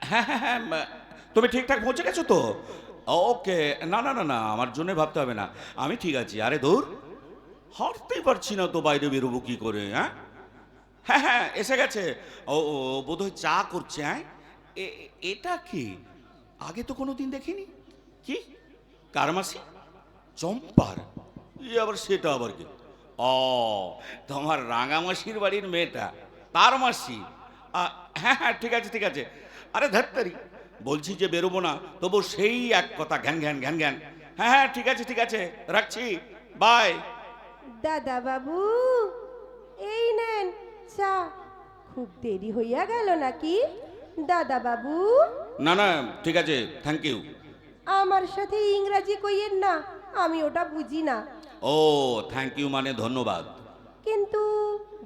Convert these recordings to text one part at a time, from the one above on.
হ্যাঁ হ্যাঁ হ্যাঁ তুমি ঠিকঠাক পৌঁছে গেছো তো? ওকে, না না না না, আমার জন্য ভাবতে হবে না। আমি ঠিক আছি। আরে দূর। হাঁটতেই পারছি না তো বাইরে বেরোবো কি করে হ্যাঁ? হ্যাঁ হ্যাঁ এসে গেছে। ও ও, বোধহয় চা করছে হ্যাঁ? এটা কি? আগে তো কোনো দিন দেখিনি। কি? কার মাসি? চম্পার। ই আবার সেটা আবার কি? ও, তোমার রাঙামাসির বাড়ির মেয়েটা। তার মাসি? হ্যাঁ হ্যাঁ ঠিক আছে ঠিক আছে। আরে ধাত্তারি বলছি যে বেরোবো না তবু সেই এক কথা ঘ্যান ঘ্যান ঘ্যান ঘ্যান। হ্যাঁ হ্যাঁ ঠিক আছে ঠিক আছে রাখছি। বাই। দাদা বাবু এই নেন চা। খুব দেরি হইয়া গেল নাকি? দাদা বাবু। না না ঠিক আছে থ্যাংক ইউ আমার সাথে ইংরাজি কইয়েন না আমি ওটা বুঝি না। ও থ্যাংক ইউ মানে ধন্যবাদ। কিন্তু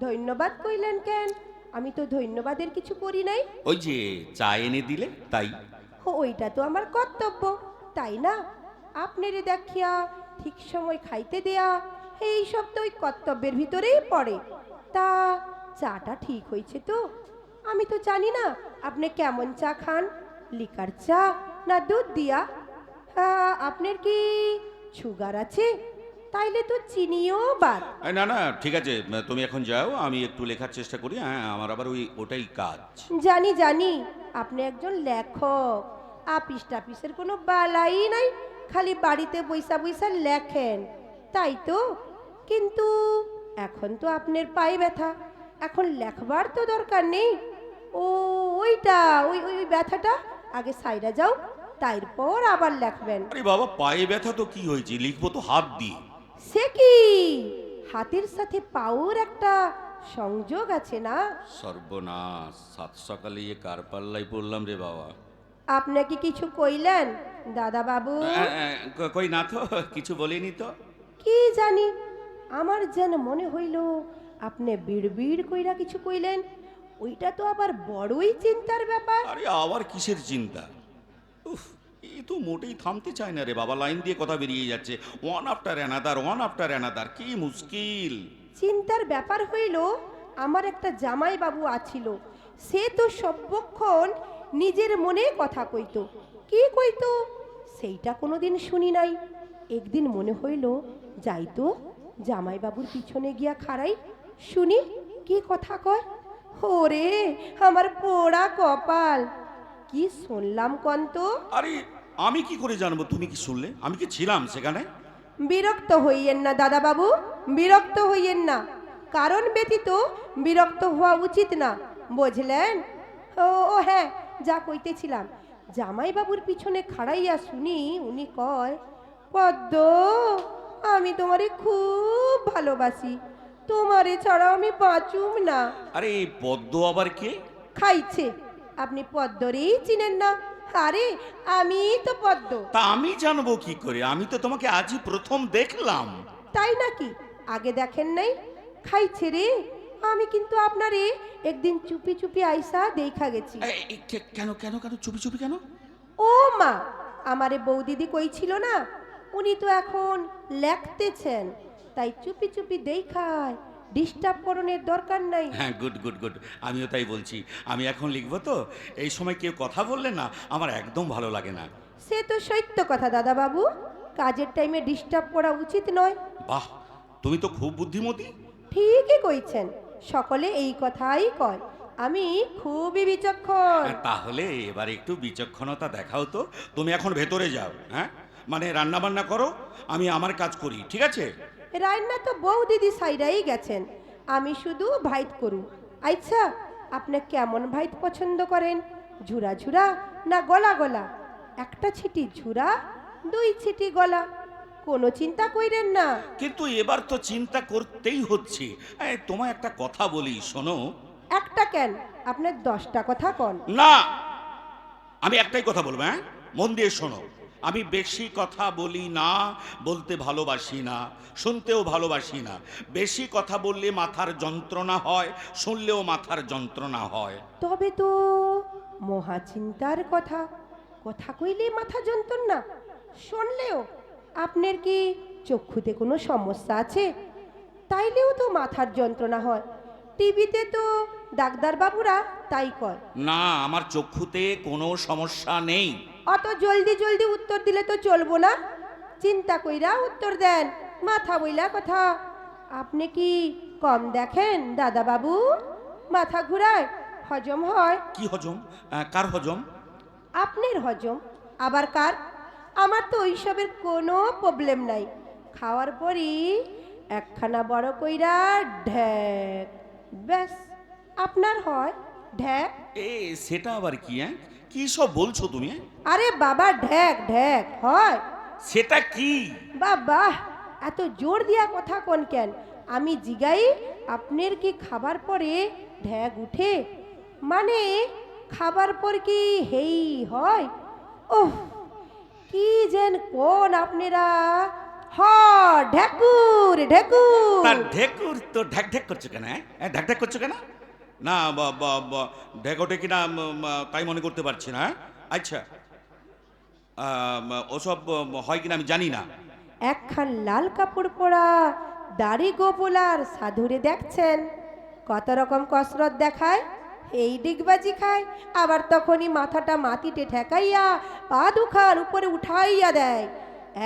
ধন্যবাদ কইলেন কেন? আমি তো ধন্যবাদের কিছু করি নাই। ওই যে চা এনে দিলে তাই। ও, ওইটা তো আমার কর্তব্য। তাই না? আপনারে দেখিয়া ঠিক সময় খাইতে দেয়া এই সব তো ওই কর্তব্যের ভিতরেই পড়ে। তা চাটা ঠিক হয়েছে তো? আমি তো জানি না আপনি কেমন চা খান লিকার চা না দুধ দিয়া। হ্যাঁ, আপনার কি সুগার আছে? তাইলে তো চিনিও বাদ। না না ঠিক আছে তুমি এখন যাও আমি একটু লেখার চেষ্টা করি হ্যাঁ আমার আবার ওই ওটাই কাজ। জানি জানি আপনি একজন লেখক আপিস টাপিসের কোনো বালাই নাই খালি বাড়িতে বৈসা বৈসা লেখেন তাই তো? কিন্তু এখন তো আপনার পায়ে ব্যথা এখন লেখবার তো দরকার নেই। ও ওইটা ওই ওই ব্যথাটা আগে সাইডা যাও তারপর আবার লেখবেন। আরে বাবা পায়ে ব্যথা তো কি হয়েছে? লিখব তো হাত দিয়ে। সে কি? হাতের সাথে পাওর একটা সংযোগ আছে না? সর্বনাশ সাত সকালে ইয়ে কার পাল্লাই পড়লাম রে বাবা? আপনাকে কিছু কইলেন দাদা বাবু কই না তো কিছু বলিনি তো। কি জানি আমার যেন মনে হইল আপনি বিড় বিড় কইরা কিছু কইলেন ওইটা তো আবার বড়ই চিন্তার ব্যাপার। আরে আবার কিসের চিন্তা? উফ এই তো মোটেই থামতে চায় না রে বাবা লাইন দিয়ে কথা বেরিয়ে যাচ্ছে। One after another one after another কি মুশকিল। চিন্তার ব্যাপার হইল আমার একটা জামাই বাবু আছিল। সে তো সর্বক্ষণ নিজের মনে কথা কইতো। কি কইতো? সেইটা কোনোদিন শুনি নাই। একদিন মনে হইল যাইতো জামাই বাবুর পিছনে গিয়া খাড়াই। শুনি কি কথা কয়? ওরে আমার পোড়া কপাল। কি শুনলাম কন্ত? আরে আমি কি করে জানব? তুমি কি শুনলে? আমি কি ছিলাম সেখানে? বিরক্ত হইয়েন না দাদা বাবু বিরক্ত হইয়েন না। কারণ ব্যতীত বিরক্ত হওয়া উচিত না বুঝলেন? ও ও হ্যাঁ যা কইতেছিলাম। জামাইবাবুর পিছনে খাড়াইয়া শুনি উনি কয় পদ্ম আমি তোমারে খুব ভালোবাসি। তোমারে ছাড়া আমি বাঁচুম না। আরে এই পদ্ম আবার কে? খাইছে। আপনি পদ্মরেই চিনেন না। আরে আমি তো পদ্ম। তা আমি জানব কি করে? আমি তো তোমাকে আজই প্রথম দেখলাম। তাই নাকি? আগে দেখেন নাই? খাইছে রে। আমি কিন্তু আপনারে একদিন চুপি চুপি আইসা দেখা গেছি। এই, এই, কে- কেন কেন কেন চুপি চুপি কেন? ও মা আমারে বৌদিদি কইছিল না উনি তো এখন লেখতেছেন তাই চুপি চুপি দেখায় ডিস্টার্ব করণের দরকার নাই। হ্যাঁ গুড গুড গুড আমিও তাই বলছি। আমি এখন লিখব তো? এই সময় কেউ কথা বললে না আমার একদম ভালো লাগে না। সে তো সত্য কথা দাদা বাবু কাজের টাইমে ডিস্টার্ব করা উচিত নয়। বাহ তুমি তো খুব বুদ্ধিমতী। ঠিকই কইছেন সকলে এই কথাই কয়। আমি খুবই বিচক্ষণ। হ্যাঁ, তাহলে এবার একটু বিচক্ষণতা দেখাও তো। তুমি এখন ভেতরে যাও হ্যাঁ? মানে রান্না বান্না করো আমি আমার কাজ করি ঠিক আছে? রান্না তো বউ দিদি সাইডাই গেছেন। আমি শুধু ভাইত করু। আচ্ছা আপনি কেমন ভাইত পছন্দ করেন? ঝুরা ঝুরা না গলা গলা? একটা ছিটি ঝুরা দুই ছিটি গলা। কোনো চিন্তা কইরেন না। কিন্তু এবার তো চিন্তা করতেই হচ্ছে। তোমায় একটা কথা বলি শোনো। একটা কেন? আপনার দশটা কথা কন। না! আমি একটাই কথা বলব হ্যাঁ? মন দিয়ে শোনো। আমি বেশি কথা বলি না বলতে ভালোবাসি না শুনতেও ভালোবাসি না। বেশি কথা বললে মাথার যন্ত্রণা হয় শুনলেও মাথার যন্ত্রণা হয়। তবে তো মহা চিন্তার কথা। কথা কইলে মাথা যন্ত্রণা শুনলেও আপনার কি চক্ষুতে কোনো সমস্যা আছে? তাইলেও তো মাথার যন্ত্রণা হয়। টিভিতে তো ডাক্তারবাবুরা তাই কয়। না আমার চক্ষুতে কোনো সমস্যা নেই। অত জলদি জলদি উত্তর দিলে তো চলবো না। চিন্তা কইরা উত্তর দেন মাথা বইলা কথা। আপনি কি কম দেখেন দাদা বাবু মাথা ঘুরায় হজম হয়। কি হজম? কার হজম? আপনার হজম আবার কার? আমার তো ওইসবের কোনো প্রবলেম নাই। খাওয়ার পরই একখানা বড় কইরা ঢ্যাক ব্যাস। আপনার হয় ঢ্যাক এ সেটা আবার কি হ্যাঁ কি সব বলছো তুমি? আরে বাবা ঢ্যাক ঢ্যাক হয়। সেটা কি? বাবা এত জোর দিয়া কথা কোন কেন? আমি জিগাই আপনার কি খাবার পরে ঢ্যাক উঠে? মানে খাবার পর কি হেই হয়? ওহ কি যেন কোন আপনারা? হ ঢেকুর ঢেকুর। ঢেকুর তো ঢ্যাক ঢ্যাক করছ কেন হ্যাঁ? হ্যাঁ, ঢ্যাক ঢ্যাক করছ কেন? না, বা বা বা ঢেক ওঠে কিনা তাই মনে করতে পারছি না হ্যাঁ? আচ্ছা। ওসব হয় কিনা আমি জানি না। একখান লাল কাপড় পরা দাড়ি গোপলার সাধুরে দেখছেন। কত রকম কসরত দেখায়, এই ডিগবাজি খায়, আবার তখনই মাথাটা মাটিতে ঠেকাইয়া পা দুখান উপরে উঠাইয়া দেয়।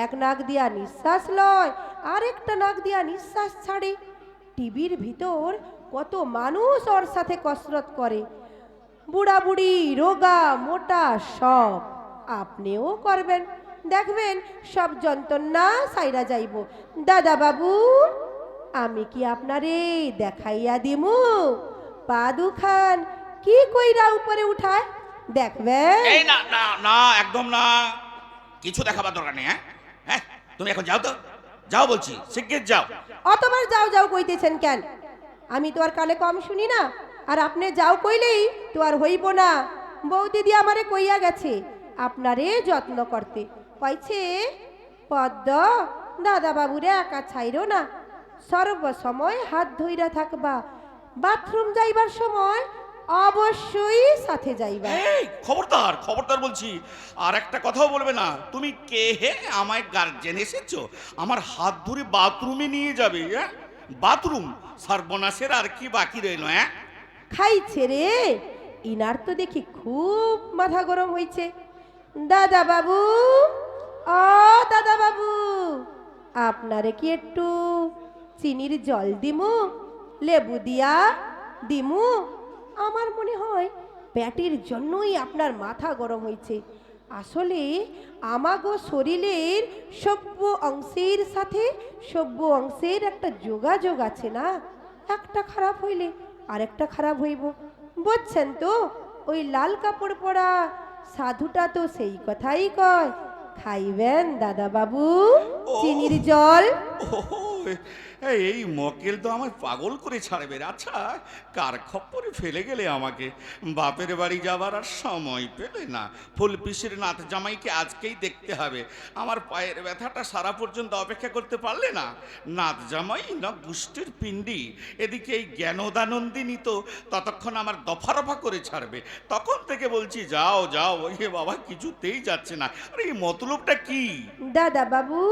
এক নাক দিয়া নিঃশ্বাস লয়, আরেকটা নাক দিয়া নিঃশ্বাস ছাড়ে। টিভির ভিতর কত মানুষ ওর সাথে কসরত করে। বুড়া বুড়ি রোগা মোটা সব। আপনিও করবেন। দেখবেন সব যন্ত্রণা সাইরা যাইব। দাদা বাবু আমি কি আপনারে দেখাইয়া দিমু? পাদু খান কি কইরা উপরে উঠায়? দেখবেন। এই না না না একদম না। কিছু দেখাবার দরকার নেই হ্যাঁ? হ্যাঁ তুমি এখন যাও তো। যাও বলছি শিগগির যাও। অতবার যাও যাও কইতেছেন কেন? আমি তো আর কানে কম শুনি না। আর আপনি যাও কইলেই তো আর হইব না। বউ দিদি আমারে কইয়া গেছে, আপনারে যত্ন করতে। কইছে, পদ্ম দাদা বাবুরে একা ছাইরো না। সর্বসময় হাত ধইরা থাকবা। বাথরুম যাইবার সময় অবশ্যই সাথে যাইবা। এই, খবরদার খবরদার বলছি। আর একটা কথাও বলবে না। তুমি কে হে? আমায় গার্জেন এসেছ? আমার হাত ধরে বাথরুমে নিয়ে যাবে হ্যাঁ? বাথরুম, সর্বনাশের আর কি বাকি রইল হ্যাঁ? খাইছে রে। ইনার তো দেখি খুব মাথা গরম হয়েছে দাদা বাবু ও দাদা বাবু আপনারে কি একটু চিনির জল দিমু? লেবু দিয়া দিমু? আমার মনে হয় প্যাটির জন্যই আপনার মাথা গরম হয়েছে আসলে আমাগো শরীরের সভ্য অংশের সাথে সভ্য অংশের একটা যোগাযোগ আছে না? একটা খারাপ হইলে আরেকটা খারাপ হইব। বুঝছেন তো? ওই লাল কাপড় পরা সাধুটা তো সেই কথাই কয়। খাইবেন দাদা বাবু চিনির জল? এই- মকেল তো আমার পাগল করে ছাড়বে। আচ্ছা কার খপ্পরে ফেলে গেলে আমাকে? বাপের বাড়ি যাবার আর সময় পেলে না। ফুল পিসির নাথ জামাইকে আজকেই দেখতে হবে। আমার পায়ের ব্যথাটা সারা পর্যন্ত অপেক্ষা করতে পারলে না? নাথ জামাই না গুষ্টির পিণ্ডি? এদিকে এই জ্ঞানদানন্দিনী তো ততক্ষণ আমার দফা রফা করে ছাড়বে। তখন থেকে বলছি, যাও যাও, এ বাবা কিছুতেই যাচ্ছে না। আরে, এই মতলবটা কি? দাদা বাবু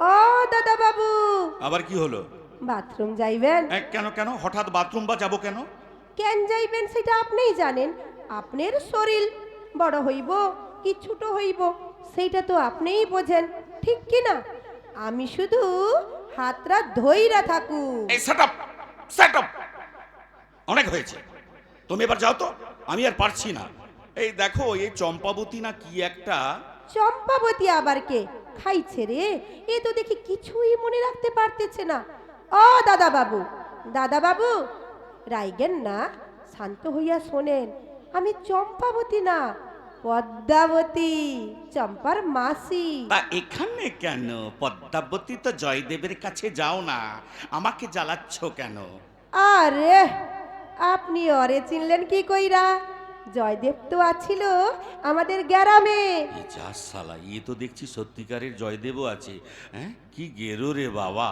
ও দাদা বাবু আবার কি হলো? বাথরুম যাইবেন? কেন কেন? হঠাৎ বাথরুম বা যাব কেন? কেন যাইবেন সেটা আপনিই জানেন। আপনার শরীর বড় হইব কি ছোট হইব সেইটা তো আপনিই বোঝেন ঠিক কি না? আমি শুধু হাতরা ধইরা থাকু এই সেট আপ সেট আপ অনেক হয়েছে। তুমি এবার যাও তো আমি আর পারছি না। এই দেখো এই চম্পাবতী না কি একটা? চম্পাবতী আবার কে? খাইছে রে এ তো দেখি কিছুই মনে রাখতে পারতেছে না। ও দাদা বাবু দাদা বাবু রাইগেন না শান্ত হইয়া শোনেন আমি চম্পাবতী না পদ্মাবতী চম্পার মাসি। তা এখানে কেন? পদ্মাবতী তো জয়দেবের কাছে যাও না আমাকে জ্বালাচ্ছ কেন? আরে আপনি অরে চিনলেন কি কইরা? জয়দেব তো আছিল আমাদের গ্যারামে যা সালা ইয়ে তো দেখছি সত্যিকারের জয়দেবও আছে। হ্যাঁ? কি গেরো রে বাবা।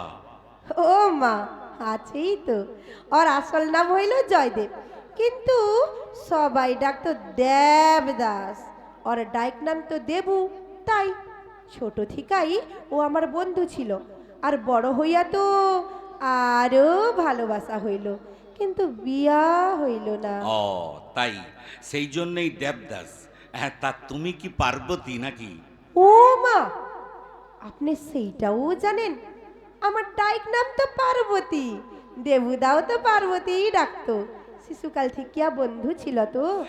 ও মা আছেই তো। ওর আসল নাম হইল জয়দেব। কিন্তু সবাই ডাকতো দেবদাস। ওর ডাইক নাম তো দেবু তাই ছোট থিকাই ও আমার বন্ধু ছিল। আর বড় হইয়া তো আরও ভালোবাসা হইল। কিন্তু বিয়া হইল না। ও তাই। সেই জন্যই দেবদাস। হ্যাঁ তা তুমি কি পার্বতী নাকি? ও মা আপনি সেইটাও জানেন। আমার ডাইক নাম তো পার্বতী। দেবুদাও তো পার্বতীই ডাকতো। শিশুকাল থেকে বন্ধু ছিল তো।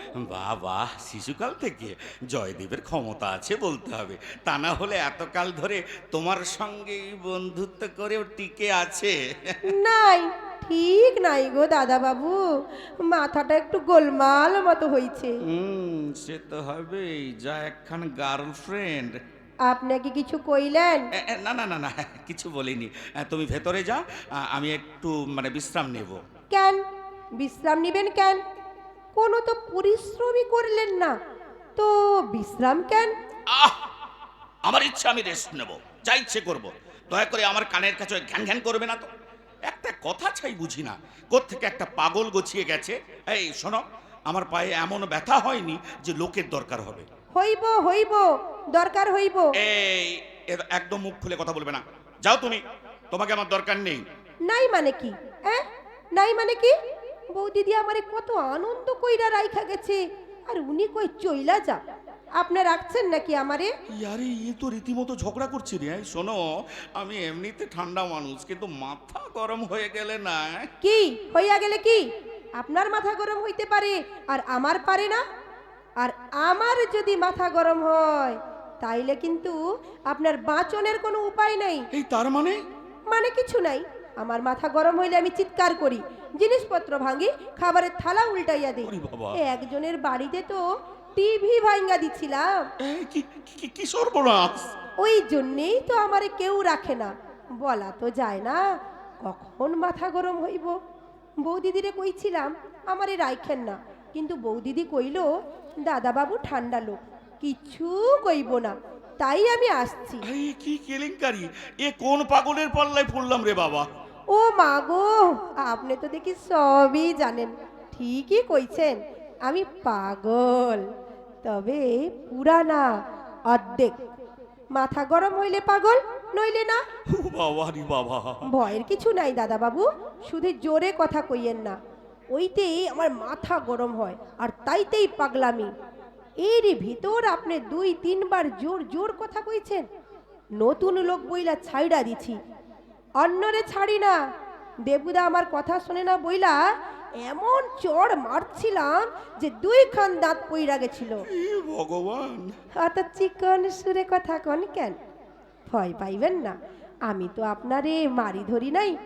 বাহ শিশুকাল থেকে? জয়দেবের ক্ষমতা আছে বলতে হবে। তা না হলে এতকাল ধরে তোমার সঙ্গে বন্ধুত্ব করেও টিকে আছে। নাই ঠিক নাই গো দাদা বাবু মাথাটা একটু গোলমাল মতো হয়েছে। হুম সে তো হবেই। যা একখান গার্লফ্রেন্ড। আপনি কি কিছু কইলেন? না না না না কিছু বলিনি। তুমি ভেতরে যা আ, আমি একটু মানে বিশ্রাম নেব। কেন? বিশ্রাম নিবেন কেন? কোনো তো পরিশ্রমই করলেন না। তো বিশ্রাম কেন? আহ! আমার ইচ্ছা আমি রেস্ট নেব। যা ইচ্ছে করব। দয়া করে আমার কানের কাছে ঘ্যান ঘ্যান করবে না তো। একটা কথা ছাই বুঝি না। কোত্থেকে একটা পাগল গছিয়ে গেছে? এই শোনো আমার পায়ে এমন ব্যথা হয়নি যে লোকের দরকার হবে। হইব হইব দরকার হইব। এই এ- একদম মুখ খুলে কথা বলবে না। যাও তুমি তোমাকে আমার দরকার নেই। নাই মানে কি? হ্যাঁ নাই মানে কি? বৌদিদি আমারে কত আনন্দ কইরা রাইখা গেছে। আর উনি কই চইলা যা। আপনি রাখছেন নাকি আমারে? ইয়ারে এ তো রীতিমতো ঝগড়া করছি রে। এই শোনো আমি এমনিতে ঠান্ডা মানুষ কিন্তু মাথা গরম হয়ে গেলে না। কি? হইয়া গেলে কি? আপনার মাথা গরম হইতে পারে আর আমার পারে না? আর আমার যদি মাথা গরম হয় তাইলে কিন্তু আপনার বাঁচনের কোনো উপায় নাই। এই তার মানে? মানে কিছু নাই। আমার মাথা গরম হইলে আমি চিৎকার করি। জিনিসপত্র ভাঙি খাবারের থালা উল্টাইয়া দিই একজনের বাড়িতে তো টিভি ভাঙ্গা দিছিলাম। কি সর্বনাশ। ওই জন্যেই তো আমারে কেউ রাখে না। বলা তো যায় না কখন মাথা গরম হইব? বৌদিদিরে কইছিলাম আমারে রাইখেন না। কিন্তু বৌদিদি কইল দাদাবাবু ঠান্ডা লোক কিছু কইব না। তাই আমি আসছি। কি কেলেঙ্কারি? এ কোন পাগলের পাল্লায় পড়লাম রে বাবা? ও মা গো আপনি তো দেখি সবই জানেন ঠিকই কইছেন আমি পাগল। তবে পুরানা অর্ধেক। মাথা গরম হইলে পাগল নইলে না? ও বাবা রে বাবা। ভয়ের কিছু নাই দাদা বাবু শুধু জোরে কথা কইয়েন না। ওইতেই আমার মাথা গরম হয় আর তাইতেই পাগলামি। এরই ভিতর আপনি দুই তিনবার জোর জোর কথা কইছেন। নতুন লোক বইলা ছাইড়া দিছি অন্যরে ছাড়ি না। দেবুদা আমার কথা শুনে না বইলা এমন চড় মারছিলাম যে দুই খান দাঁত পইরা গেছিল। ভগবান! অত চিকন সুরে কথা কন কেন? ভয় পাইবেন না আমি তো আপনারে মারি ধরি নাই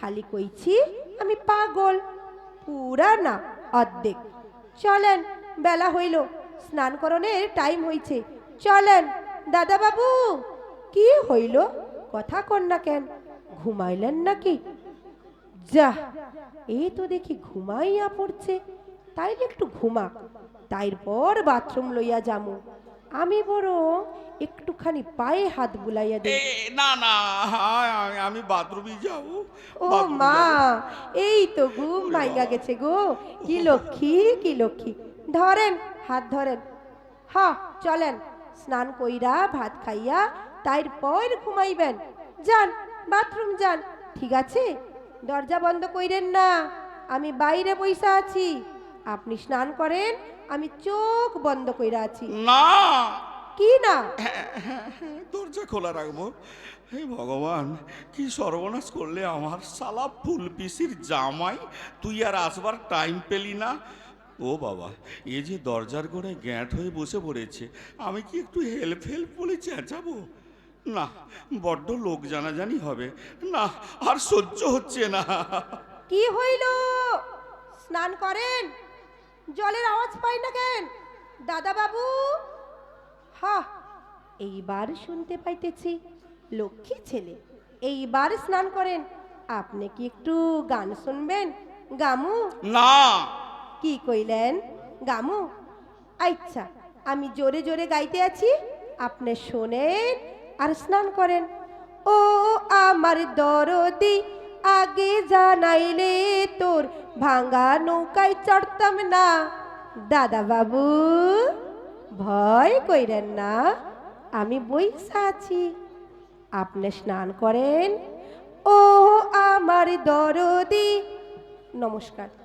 খালি কইছি আমি পাগল। পুরা না অর্ধেক। চলেন বেলা হইল স্নান করণের টাইম হইছে। চলেন দাদা বাবু কি হইল? কথা কন না কেন। ঘুমাইলেন নাকি? যা এই তো দেখি ঘুমাইয়া পড়ছে। তাইলে একটু ঘুমাক তাইরপর বাথরুম লইয়া যামু। আমি বরং একটুখানি পায়ে হাত বুলাইয়া দিই। না না হায়, আমি- বাথরুমে যাব। ও মা এই তো ঘুম ভাঙ্গা গেছে গো। কি লক্ষ্মী কি লক্ষ্মী। ধরেন হাত ধরেন। হ চলেন। স্নান কইরা ভাত খাইয়া তাইর পর ঘুমাইবেন। যান। বাথরুম যান। ঠিক আছে? দরজা বন্ধ কইরেন না। আমি বাইরে বইসা আছি। আপনি স্নান করেন আমি চোখ বন্ধ কইরা আছি। না! কি না? দরজা খোলা রাখব। হে ভগবান কি সর্বনাশ করলে আমার সালা ফুল পিসির জামাই? তুই আর আসবার টাইম পেলি না? ও বাবা এ যে দরজার গোড়ায় গ্যাঁট হয়ে বসে পড়েছে আমি কি একটু হেল্প হেল্প বলে চেঁচাবো? না বড্ড লোক জানাজানি হবে। না আর সহ্য হচ্ছে না। কি হইল? স্নান করেন? জলের আওয়াজ পাই না কেন? দাদা বাবু হা এইবার শুনতে পাইতেছি লক্ষ্মী ছেলে। এইবার স্নান করেন। আপনি কি একটু গান শুনবেন? গামু? না। কি কইলেন? গামু? আচ্ছা আমি জোরে জোরে গাইতে আছি। আপনি শোনেন। আর স্নান করেন। ও আমার দরদি, আগে জানাইলে তোর ভাঙা নৌকায় চড়তাম না। দাদা বাবু ভয় কইরেন না, আমি বইসা আছি। আপনি স্নান করেন। ও আমার দরদি নমস্কার নমস্কার।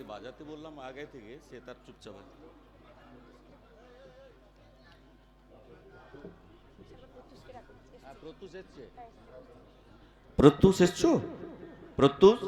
তাকে বাজাতে বললাম আগে থেকে সে তার চুপচাপ আছে। হ্যাঁ, প্রত্যুষ এসছে। প্রত্যুষ এসছো? প্রত্যুষ?